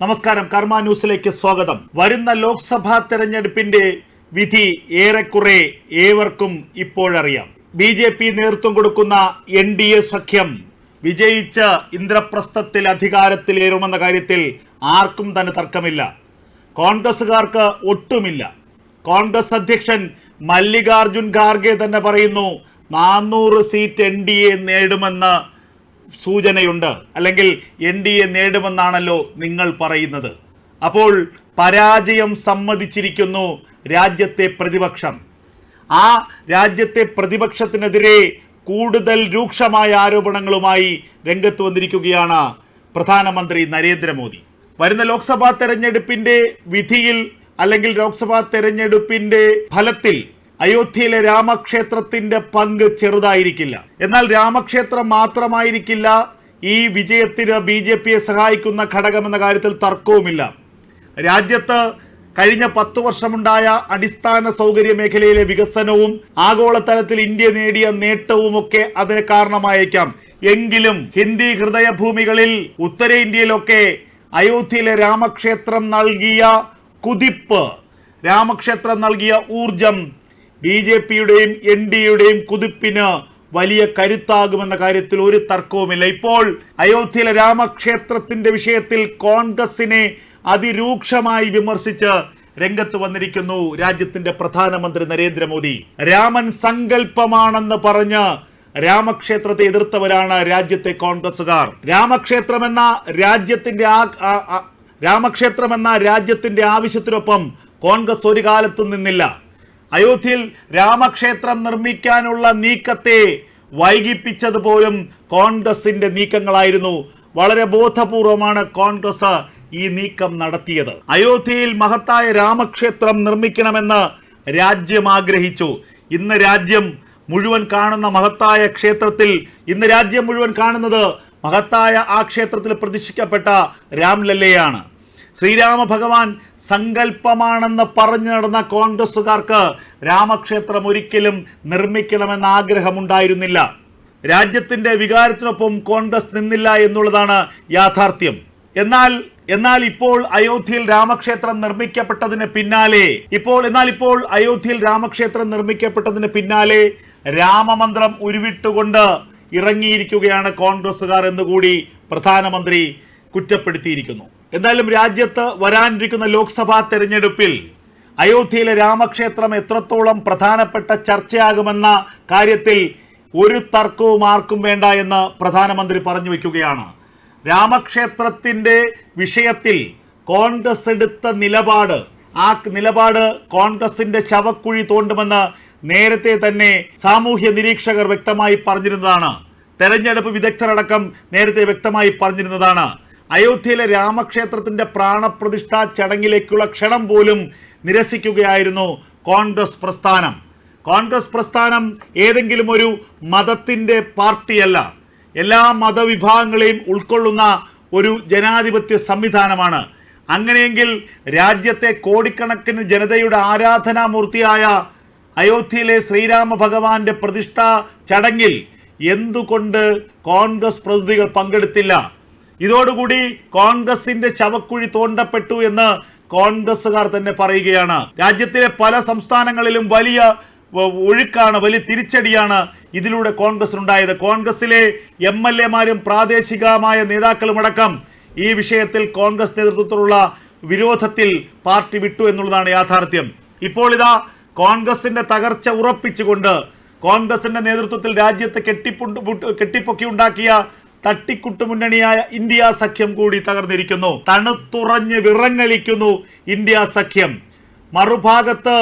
നമസ്കാരം. കർമ്മ ന്യൂസിലേക്ക് സ്വാഗതം. വരുന്ന ലോക്സഭാ തെരഞ്ഞെടുപ്പിന്റെ വിധി ഏറെക്കുറെ ഏവർക്കും ഇപ്പോഴറിയാം. ബി ജെ പി നേതൃത്വം കൊടുക്കുന്ന എൻ ഡി എ സഖ്യം വിജയിച്ച് ഇന്ദ്രപ്രസ്ഥത്തിൽ അധികാരത്തിലേറുമെന്ന കാര്യത്തിൽ ആർക്കും തന്നെ തർക്കമില്ല. കോൺഗ്രസുകാർക്ക് ഒട്ടുമില്ല. കോൺഗ്രസ് അധ്യക്ഷൻ മല്ലികാർജുൻ ഖാർഗെ തന്നെ പറയുന്നു നാനൂറ് സീറ്റ് എൻ ഡി എ നേടുമെന്ന് സൂചനയുണ്ട്. അല്ലെങ്കിൽ എൻ ഡി എ നേടുമെന്നാണല്ലോ നിങ്ങൾ പറയുന്നത്. അപ്പോൾ പരാജയം സമ്മതിച്ചിരിക്കുന്നു രാജ്യത്തെ പ്രതിപക്ഷം. ആ രാജ്യത്തെ പ്രതിപക്ഷത്തിനെതിരെ കൂടുതൽ രൂക്ഷമായ ആരോപണങ്ങളുമായി രംഗത്ത് വന്നിരിക്കുകയാണ് പ്രധാനമന്ത്രി നരേന്ദ്രമോദി. വരുന്ന ലോക്സഭാ തെരഞ്ഞെടുപ്പിന്റെ വിധിയിൽ അല്ലെങ്കിൽ ലോക്സഭാ തെരഞ്ഞെടുപ്പിന്റെ ഫലത്തിൽ അയോധ്യയിലെ രാമക്ഷേത്രത്തിന്റെ പങ്ക് ചെറുതായിരിക്കില്ല. എന്നാൽ രാമക്ഷേത്രം മാത്രമായിരിക്കില്ല ഈ വിജയത്തിന് ബി ജെ പിയെ സഹായിക്കുന്ന ഘടകമെന്ന കാര്യത്തിൽ തർക്കവുമില്ല. രാജ്യത്ത് കഴിഞ്ഞ പത്തു വർഷമുണ്ടായ അടിസ്ഥാന സൗകര്യ മേഖലയിലെ വികസനവും ആഗോളതലത്തിൽ ഇന്ത്യ നേടിയ നേട്ടവും ഒക്കെ അതിന് കാരണമായേക്കാം. എങ്കിലും ഹിന്ദി ഹൃദയഭൂമികളിൽ ഉത്തരേന്ത്യയിലൊക്കെ അയോധ്യയിലെ രാമക്ഷേത്രം നൽകിയ കുതിപ്പ് രാമക്ഷേത്രം നൽകിയ ഊർജം ബി ജെ പിയുടെയും എൻ ഡി എയുടെയും കുതിപ്പിന് വലിയ കരുത്താകുമെന്ന കാര്യത്തിൽ ഒരു തർക്കവുമില്ല. ഇപ്പോൾ അയോധ്യയിലെ രാമക്ഷേത്രത്തിന്റെ വിഷയത്തിൽ കോൺഗ്രസിനെ അതിരൂക്ഷമായി വിമർശിച്ച് രംഗത്ത് വന്നിരിക്കുന്നു രാജ്യത്തിന്റെ പ്രധാനമന്ത്രി നരേന്ദ്രമോദി. രാമൻ സങ്കല്പമാണെന്ന് പറഞ്ഞ് രാമക്ഷേത്രത്തെ എതിർത്തവരാണ് രാജ്യത്തെ കോൺഗ്രസുകാർ രാമക്ഷേത്രം എന്ന രാജ്യത്തിന്റെ രാമക്ഷേത്രം എന്ന രാജ്യത്തിന്റെ ആവശ്യത്തിനൊപ്പം കോൺഗ്രസ് ഒരു കാലത്തും നിന്നില്ല. അയോധ്യയിൽ രാമക്ഷേത്രം നിർമ്മിക്കാനുള്ള നീക്കത്തെ വൈകിപ്പിച്ചത് പോലും കോൺഗ്രസിന്റെ നീക്കങ്ങളായിരുന്നു. വളരെ ബോധപൂർവമാണ് കോൺഗ്രസ് ഈ നീക്കം നടത്തിയത്. അയോധ്യയിൽ മഹത്തായ രാമക്ഷേത്രം നിർമ്മിക്കണമെന്ന് രാജ്യം ആഗ്രഹിച്ചു. ഇന്ന് രാജ്യം മുഴുവൻ കാണുന്ന മഹത്തായ ക്ഷേത്രത്തിൽ ഇന്ന് രാജ്യം മുഴുവൻ കാണുന്നത് മഹത്തായ ആ ക്ഷേത്രത്തിൽ പ്രതിഷ്ഠിക്കപ്പെട്ട രാംലല്ലയാണ്. ശ്രീരാമ ഭഗവാൻ സങ്കല്പമാണെന്ന് പറഞ്ഞു നടന്ന കോൺഗ്രസ്സുകാർക്ക് രാമക്ഷേത്രം ഒരിക്കലും നിർമ്മിക്കണമെന്ന ആഗ്രഹമുണ്ടായിരുന്നില്ല. രാജ്യത്തിന്റെ വികാരത്തിനൊപ്പം കോൺഗ്രസ് നിന്നില്ല എന്നുള്ളതാണ് യാഥാർത്ഥ്യം. എന്നാൽ എന്നാൽ ഇപ്പോൾ അയോധ്യയിൽ രാമക്ഷേത്രം നിർമ്മിക്കപ്പെട്ടതിന് പിന്നാലെ ഇപ്പോൾ എന്നാൽ ഇപ്പോൾ അയോധ്യയിൽ രാമക്ഷേത്രം നിർമ്മിക്കപ്പെട്ടതിന് പിന്നാലെ രാമമന്ത്രം ഉരുവിട്ടുകൊണ്ട് ഇറങ്ങിയിരിക്കുകയാണ് കോൺഗ്രസ്സുകാർ എന്നുകൂടി പ്രധാനമന്ത്രി കുറ്റപ്പെടുത്തിയിരിക്കുന്നു. എന്തായാലും രാജ്യത്ത് വരാനിരിക്കുന്ന ലോക്സഭാ തെരഞ്ഞെടുപ്പിൽ അയോധ്യയിലെ രാമക്ഷേത്രം എത്രത്തോളം പ്രധാനപ്പെട്ട ചർച്ചയാകുമെന്ന കാര്യത്തിൽ ഒരു തർക്കവും ആർക്കും വേണ്ട എന്ന് പ്രധാനമന്ത്രി പറഞ്ഞു വയ്ക്കുകയാണ്. രാമക്ഷേത്രത്തിന്റെ വിഷയത്തിൽ കോൺഗ്രസ് എടുത്ത നിലപാട് ആ നിലപാട് കോൺഗ്രസിന്റെ ശവക്കുഴി തോണ്ടുമെന്ന് നേരത്തെ തന്നെ സാമൂഹ്യ നിരീക്ഷകർ വ്യക്തമായി പറഞ്ഞിരുന്നതാണ്. തെരഞ്ഞെടുപ്പ് വിദഗ്ധരടക്കം നേരത്തെ വ്യക്തമായി പറഞ്ഞിരുന്നതാണ്. അയോധ്യയിലെ രാമക്ഷേത്രത്തിന്റെ പ്രാണപ്രതിഷ്ഠാ ചടങ്ങിലേക്കുള്ള ക്ഷണം പോലും നിരസിക്കുകയായിരുന്നു കോൺഗ്രസ് പ്രസ്ഥാനം. കോൺഗ്രസ് പ്രസ്ഥാനം ഏതെങ്കിലും ഒരു മതത്തിന്റെ പാർട്ടിയല്ല. എല്ലാ മതവിഭാഗങ്ങളെയും ഉൾക്കൊള്ളുന്ന ഒരു ജനാധിപത്യ സംവിധാനമാണ്. അങ്ങനെയെങ്കിൽ രാജ്യത്തെ കോടിക്കണക്കിന് ജനതയുടെ ആരാധനാമൂർത്തിയായ അയോധ്യയിലെ ശ്രീരാമ ഭഗവാന്റെ പ്രതിഷ്ഠാ ചടങ്ങിൽ എന്തുകൊണ്ട് കോൺഗ്രസ് പ്രതിനിധികൾ പങ്കെടുത്തില്ല? ഇതോടുകൂടി കോൺഗ്രസിന്റെ ശവക്കുഴി തോണ്ടപ്പെട്ടു എന്ന് കോൺഗ്രസ്സുകാർ തന്നെ പറയുകയാണ്. രാജ്യത്തിലെ പല സംസ്ഥാനങ്ങളിലും വലിയ ഒഴുക്കാണ് വലിയ തിരിച്ചടിയാണ് ഇതിലൂടെ കോൺഗ്രസിനുണ്ടായത്. കോൺഗ്രസിലെ എം എൽ എമാരും പ്രാദേശികമായ നേതാക്കളുമടക്കം ഈ വിഷയത്തിൽ കോൺഗ്രസ് നേതൃത്വത്തിലുള്ള വിരോധത്തിൽ പാർട്ടി വിട്ടു എന്നുള്ളതാണ് യാഥാർത്ഥ്യം. ഇപ്പോൾ ഇതാ കോൺഗ്രസിന്റെ തകർച്ച ഉറപ്പിച്ചുകൊണ്ട് കോൺഗ്രസിന്റെ നേതൃത്വത്തിൽ രാജ്യത്തെ കെട്ടിപ്പുണ്ട് കെട്ടിപ്പൊക്കി ഉണ്ടാക്കിയ തട്ടിക്കുട്ട് മുന്നണിയായ ഇന്ത്യ സഖ്യം കൂടി തകർന്നിരിക്കുന്നു. തണുത്തുറഞ്ഞ് വിറങ്ങലിക്കുന്നു ഇന്ത്യ സഖ്യം. മറുഭാഗത്ത്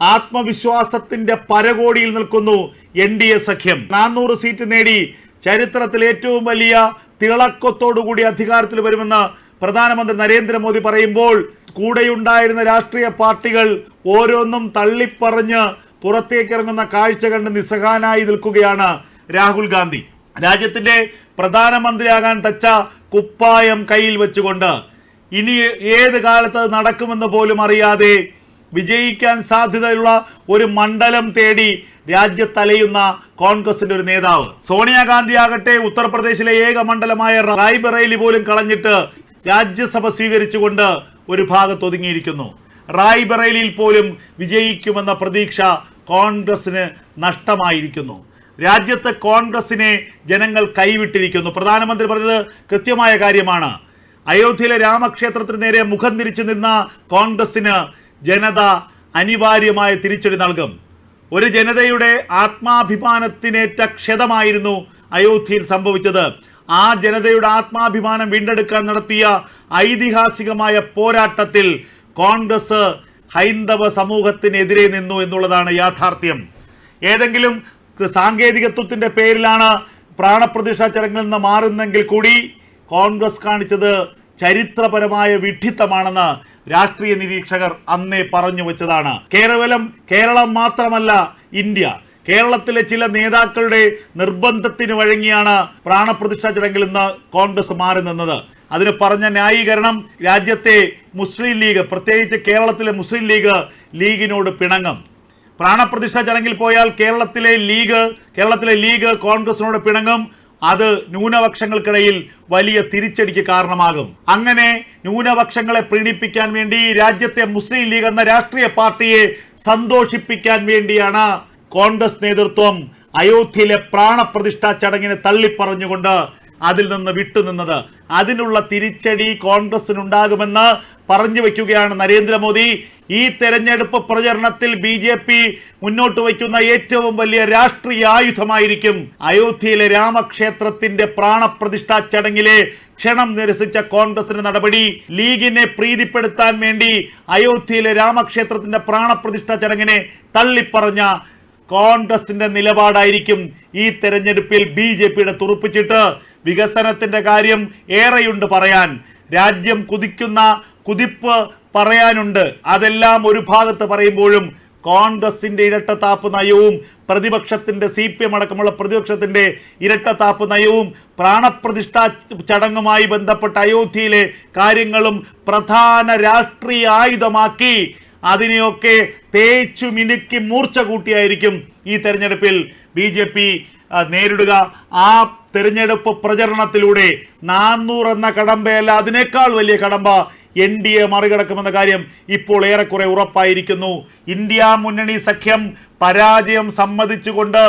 ആത്മവിശ്വാസത്തിന്റെ പരകോടിയിൽ നിൽക്കുന്നു എൻ ഡി എ സഖ്യം. നാനൂറ് സീറ്റ് നേടി ചരിത്രത്തിൽ ഏറ്റവും വലിയ തിളക്കത്തോടുകൂടി അധികാരത്തിൽ വരുമെന്ന് പ്രധാനമന്ത്രി നരേന്ദ്രമോദി പറയുമ്പോൾ കൂടെയുണ്ടായിരുന്ന രാഷ്ട്രീയ പാർട്ടികൾ ഓരോന്നും തള്ളിപ്പറഞ്ഞ് പുറത്തേക്കിറങ്ങുന്ന കാഴ്ച കണ്ട് നിസ്സഹാനായി നിൽക്കുകയാണ് രാഹുൽ ഗാന്ധി. രാജ്യത്തിന്റെ പ്രധാനമന്ത്രിയാകാൻ തച്ച കുപ്പായം കയ്യിൽ വെച്ചുകൊണ്ട് ഇനി ഏത് കാലത്ത് നടക്കുമെന്ന് പോലും അറിയാതെ വിജയിക്കാൻ സാധ്യതയുള്ള ഒരു മണ്ഡലം തേടി രാജ്യത്തലയുന്ന കോൺഗ്രസിന്റെ ഒരു നേതാവ്. സോണിയാഗാന്ധി ആകട്ടെ ഉത്തർപ്രദേശിലെ ഏക മണ്ഡലമായ റായ്ബറേലി പോലും കളഞ്ഞിട്ട് രാജ്യസഭ സ്വീകരിച്ചുകൊണ്ട് ഒരു ഭാഗത്ത് ഒതുങ്ങിയിരിക്കുന്നു. റായ്ബറേലിയിൽ പോലും വിജയിക്കുമെന്ന പ്രതീക്ഷ കോൺഗ്രസിന് നഷ്ടമായിരിക്കുന്നു. രാജ്യത്ത് കോൺഗ്രസിനെ ജനങ്ങൾ കൈവിട്ടിരിക്കുന്നു. പ്രധാനമന്ത്രി പറഞ്ഞത് കൃത്യമായ കാര്യമാണ്. അയോധ്യയിലെ രാമക്ഷേത്രത്തിന് നേരെ മുഖം തിരിച്ചു നിന്ന കോൺഗ്രസിന് ജനത അനിവാര്യമായ തിരിച്ചടി നൽകും. ഒരു ജനതയുടെ ആത്മാഭിമാനത്തിനേറ്റ ക്ഷതമായിരുന്നു അയോധ്യയിൽ സംഭവിച്ചത്. ആ ജനതയുടെ ആത്മാഭിമാനം വീണ്ടെടുക്കാൻ നടത്തിയ ഐതിഹാസികമായ പോരാട്ടത്തിൽ കോൺഗ്രസ് ഹൈന്ദവ സമൂഹത്തിനെതിരെ നിന്നു എന്നുള്ളതാണ് യാഥാർത്ഥ്യം. ഏതെങ്കിലും സാങ്കേതികത്വത്തിന്റെ പേരിലാണ് പ്രാണപ്രതിഷ്ഠ ചടങ്ങിൽ നിന്ന് മാറുന്നെങ്കിൽ കൂടി കോൺഗ്രസ് കാണിച്ചത് ചരിത്രപരമായ വിഡ്ഢിത്തമാണെന്ന് രാഷ്ട്രീയ നിരീക്ഷകർ അന്നേ പറഞ്ഞു വെച്ചതാണ്. കേരളം കേരളം മാത്രമല്ല ഇന്ത്യ. കേരളത്തിലെ ചില നേതാക്കളുടെ നിർബന്ധത്തിന് വഴങ്ങിയാണ് പ്രാണപ്രതിഷ്ഠാ ചടങ്ങിൽ നിന്ന് കോൺഗ്രസ് മാറി നിന്നത്. അതിന് പറഞ്ഞ ന്യായീകരണം രാജ്യത്തെ മുസ്ലിം ലീഗ് പ്രത്യേകിച്ച് കേരളത്തിലെ മുസ്ലിം ലീഗ് ലീഗിനോട് പിണങ്ങും. പ്രാണപ്രതിഷ്ഠ ചടങ്ങിൽ പോയാൽ കേരളത്തിലെ ലീഗ് കേരളത്തിലെ ലീഗ് കോൺഗ്രസിനോട് പിണങ്ങും. അത് ന്യൂനപക്ഷങ്ങൾക്കിടയിൽ വലിയ തിരിച്ചടിക്ക് കാരണമാകും. അങ്ങനെ ന്യൂനപക്ഷങ്ങളെ പ്രീണിപ്പിക്കാൻ വേണ്ടി രാജ്യത്തെ മുസ്ലിം ലീഗ് എന്ന രാഷ്ട്രീയ പാർട്ടിയെ സന്തോഷിപ്പിക്കാൻ വേണ്ടിയാണ് കോൺഗ്രസ് നേതൃത്വം അയോധ്യയിലെ പ്രാണപ്രതിഷ്ഠാ ചടങ്ങിനെ തള്ളിപ്പറഞ്ഞുകൊണ്ട് അതിൽ നിന്ന് വിട്ടുനിന്നത്. അതിനുള്ള തിരിച്ചടി കോൺഗ്രസിനുണ്ടാകുമെന്ന് പറഞ്ഞു വയ്ക്കുകയാണ് നരേന്ദ്രമോദി. ഈ തെരഞ്ഞെടുപ്പ് പ്രചരണത്തിൽ ബി ജെ പി മുന്നോട്ട് വയ്ക്കുന്ന ഏറ്റവും വലിയ രാഷ്ട്രീയ ആയുധമായിരിക്കും അയോധ്യയിലെ രാമക്ഷേത്രത്തിന്റെ പ്രാണപ്രതിഷ്ഠാ ചടങ്ങിലെ ക്ഷണം നിരസിച്ച കോൺഗ്രസിന്റെ നടപടി. ലീഗിനെ പ്രീതിപ്പെടുത്താൻ വേണ്ടി അയോധ്യയിലെ രാമക്ഷേത്രത്തിന്റെ പ്രാണപ്രതിഷ്ഠാ ചടങ്ങിനെ തള്ളിപ്പറഞ്ഞ കോൺഗ്രസിന്റെ നിലപാടായിരിക്കും ഈ തെരഞ്ഞെടുപ്പിൽ ബി ജെ പിയുടെ തുറപ്പിച്ചിട്ട് വികസനത്തിന്റെ കാര്യം ഏറെയുണ്ട് പറയാൻ. രാജ്യം കുതിക്കുന്ന കുതിപ്പ് പറയാനുണ്ട്. അതെല്ലാം ഒരു ഭാഗത്ത് പറയുമ്പോഴും കോൺഗ്രസിന്റെ ഇരട്ടത്താപ്പ് നയവും പ്രതിപക്ഷത്തിന്റെ സി പി എം അടക്കമുള്ള പ്രതിപക്ഷത്തിന്റെ ഇരട്ടത്താപ്പ് നയവും പ്രാണപ്രതിഷ്ഠാ ചടങ്ങുമായി ബന്ധപ്പെട്ട അയോധ്യയിലെ കാര്യങ്ങളും പ്രധാന രാഷ്ട്രീയ ആയുധമാക്കി അതിനെയൊക്കെ തേച്ചു മിനുക്കി മൂർച്ച കൂട്ടിയായിരിക്കും ഈ തെരഞ്ഞെടുപ്പിൽ ബി ജെ പി നേരിടുക. ആ തെരഞ്ഞെടുപ്പ് പ്രചരണത്തിലൂടെ നാന്നൂറ് എന്ന കടമ്പയല്ല അതിനേക്കാൾ വലിയ കടമ്പ എൻ ഡി എ മറികടക്കുമെന്ന കാര്യം ഇപ്പോൾ ഏറെക്കുറെ ഉറപ്പായിരിക്കുന്നു. ഇന്ത്യ മുന്നണി സഖ്യം പരാജയം സമ്മതിച്ചുകൊണ്ട്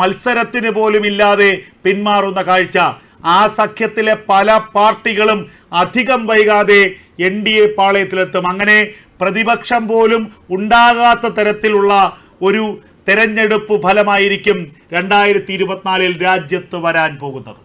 മത്സരത്തിന് പോലും ഇല്ലാതെ പിന്മാറുന്ന കാഴ്ച. ആ സഖ്യത്തിലെ പല പാർട്ടികളും അധികം വൈകാതെ എൻ ഡി എ പാളയത്തിലെത്തും. അങ്ങനെ പ്രതിപക്ഷം പോലും ഉണ്ടാകാത്ത തരത്തിലുള്ള ഒരു തെരഞ്ഞെടുപ്പ് ഫലമായിരിക്കും രണ്ടായിരത്തി ഇരുപത്തിനാലിൽ രാജ്യത്ത് വരാൻ പോകുന്നത്.